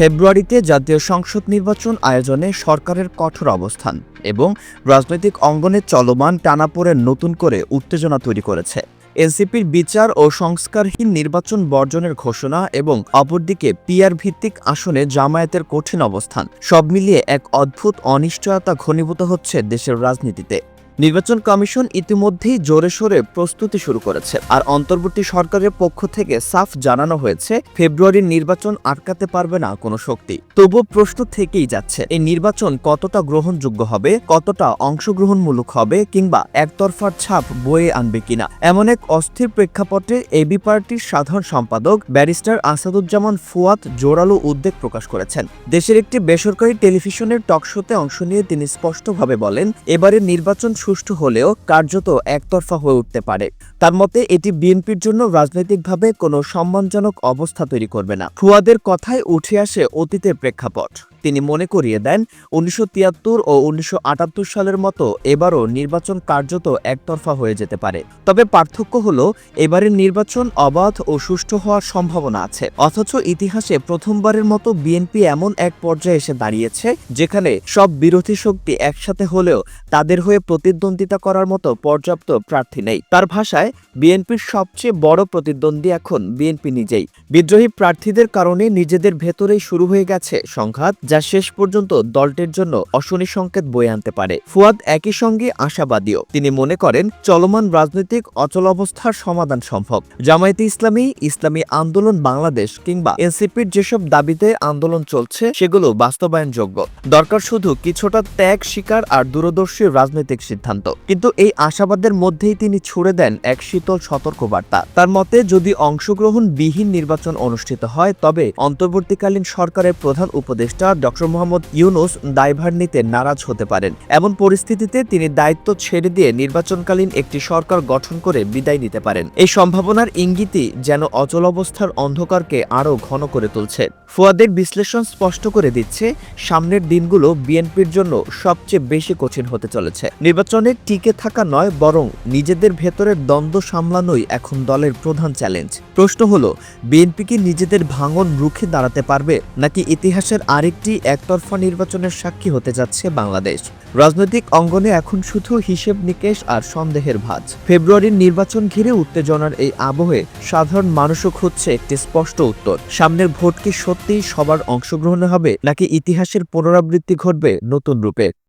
ফেব্রুয়ারিতে জাতীয় সংসদ নির্বাচন আয়োজনে সরকারের কঠোর অবস্থান এবং রাজনৈতিক অঙ্গনে চলমান টানাপোড়েন নতুন করে উত্তেজনা তৈরি করেছে। এনসিপির বিচার ও সংস্কারহীন নির্বাচন বর্জনের ঘোষণা এবং অপরদিকে পিআর ভিত্তিক আসনে জামায়াতের কঠিন অবস্থান, সব মিলিয়ে এক অদ্ভুত অনিশ্চয়তা ঘনীভূত হচ্ছে দেশের রাজনীতিতে। নির্বাচন কমিশন ইতিমধ্যেই জোরে সোরে প্রস্তুতি শুরু করেছে। আর অন্তর্বর্তী সরকারের পক্ষ থেকে সাফ জানানো হয়েছে, ফেব্রুয়ারির নির্বাচন আটকাতে পারবে না কোনো শক্তি। তবুও প্রশ্ন থেকেই যাচ্ছে, এই নির্বাচন কতটা গ্রহণযোগ্য হবে, কতটা অংশগ্রহণমূলক হবে কিংবা একতরফার ছাপ বয়ে আনবে কিনা? এমন এক অস্থির প্রেক্ষাপটে এবি পার্টির সাধারণ সম্পাদক ব্যারিস্টার আসাদুজ্জামান ফুয়াদ জোরালো উদ্বেগ প্রকাশ করেছেন। দেশের একটি বেসরকারি টেলিভিশনের টকশোতে অংশ নিয়ে তিনি স্পষ্টভাবে বলেন, এবারের নির্বাচন সুষ্ঠু হলেও কার্যত একতরফা হয়ে উঠতে পারে। তার মতে, এটি বিএনপির জন্য রাজনৈতিকভাবে কোনো সম্মানজনক অবস্থা তৈরি করবে না। ফুয়াদের কথায় উঠে আসে অতীতের প্রেক্ষাপট। তিনি মনে করিয়ে দেন, উনিশশো তিয়াত্তর ও উনিশশো আটাত্তর সালের মতো এবারও নির্বাচন কার্যত একতরফা হয়ে যেতে পারে। তবে পার্থক্য হলো, এবারের নির্বাচন অবাধ ও সুষ্ঠু হওয়ার সম্ভাবনা আছে। অথচ ইতিহাসে প্রথমবারের মতো বিএনপি এমন এক পর্যায়ে এসে দাঁড়িয়েছে, যেখানে সব বিরোধী শক্তি একসাথে হলেও তাদের হয়ে প্রতিদ্বন্দ্বিতা করার মতো পর্যাপ্ত প্রার্থী নেই। তার ভাষায়, বিএনপির সবচেয়ে বড় প্রতিদ্বন্দ্বী এখন বিএনপি নিজেই। বিদ্রোহী প্রার্থীদের কারণে নিজেদের ভেতরেই শুরু হয়ে গেছে সংঘাত যা শেষ পর্যন্ত দলটির জন্য অশনি সংকেত বয়ে আনতে পারে। ফুয়াদ একই সঙ্গে আশাবাদীও। তিনি মনে করেন, চলমান রাজনৈতিক অচল অবস্থার সমাধান সম্ভব। জামায়াতে ইসলামী ইসলামী আন্দোলন বাংলাদেশ কিংবা এনসিপির যেসব দাবিতে আন্দোলন চলছে, সেগুলো বাস্তবায়নযোগ্য। দরকার শুধু কিছুটা ত্যাগ, শিকার আর দূরদর্শী রাজনৈতিক সিদ্ধান্ত। কিন্তু এই আশাবাদের মধ্যেই তিনি ছুড়ে দেন এক শীতল সতর্কবার্তা। তার মতে, যদি অংশগ্রহণ বিহীন নির্বাচন অনুষ্ঠিত হয়, তবে অন্তর্বর্তীকালীন সরকারের প্রধান উপদেষ্টা ডক্টর মোহাম্মদ ইউনুস দায়ভার নিতে নারাজ হতে পারেন। এমন পরিস্থিতিতে তিনি দায়িত্ব ছেড়ে দিয়ে নির্বাচনকালীন একটি সরকার গঠন করে বিদায় নিতে পারেন। এই সম্ভাবনার ইঙ্গিতই যেন অচল অবস্থার অন্ধকারকে আরও ঘন করে তুলছে। ফুয়াদের বিশ্লেষণ স্পষ্ট করে দিচ্ছে, সামনের দিনগুলো বিএনপির জন্য সবচেয়ে বেশি কঠিন হতে চলেছে। নির্বাচনে টিকে থাকা নয়, বরং নিজেদের ভেতরের দ্বন্দ্ব সামলানোই এখন দলের প্রধান চ্যালেঞ্জ। প্রশ্ন হলো, বিএনপি কি নিজেদের ভাঙন রুখে দাঁড়াতে পারবে, নাকি ইতিহাসের আরেকটি একতরফা নির্বাচনের সাক্ষী হতে যাচ্ছে বাংলাদেশ। রাজনৈতিক অঙ্গনে এখন শুধু হিসেব নিকেশ আর সন্দেহের ভাজ। ফেব্রুয়ারির নির্বাচন ঘিরে উত্তেজনার এই আবহে সাধারণ মানুষও খুঁজছে একটি স্পষ্ট উত্তর। সামনের ভোট কি সত্যিই সবার অংশগ্রহণে হবে, নাকি ইতিহাসের পুনরাবৃত্তি ঘটবে নতুন রূপে?